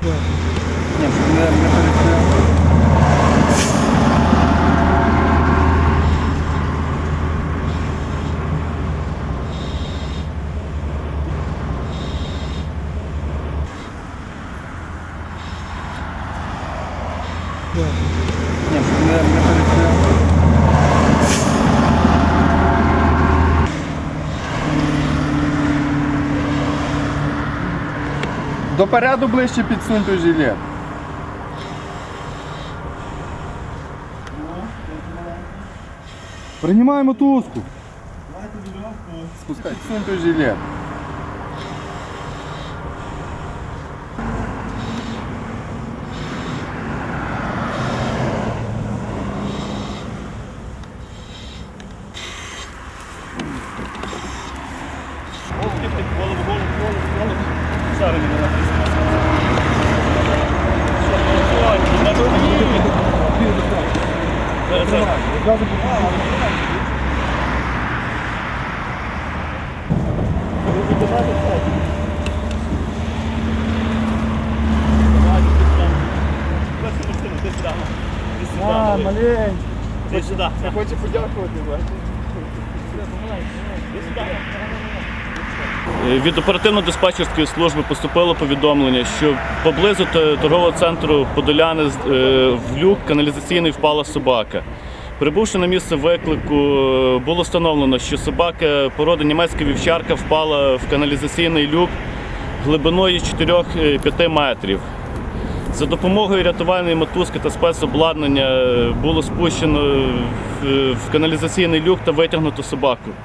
Yeah. Ні, не, не перекрив. Допереду ближче підсунь той жилет. Приймаємо туску. Спускай, підсунь той жилет. Голову, голову, голову, голову. Зараз не написано. А, маленький. Ти сюди. Хочу подякувати. Від оперативно-диспетчерської служби поступило повідомлення, що поблизу торгового центру Подоляни е, в люк каналізаційний впала собака. Прибувши на місце виклику, е, було встановлено, що собака породи німецька вівчарка впала в каналізаційний люк глибиною 4-5 метрів. За допомогою рятувальної мотузки та спецобладнання е, було спущено в каналізаційний люк та витягнуто собаку.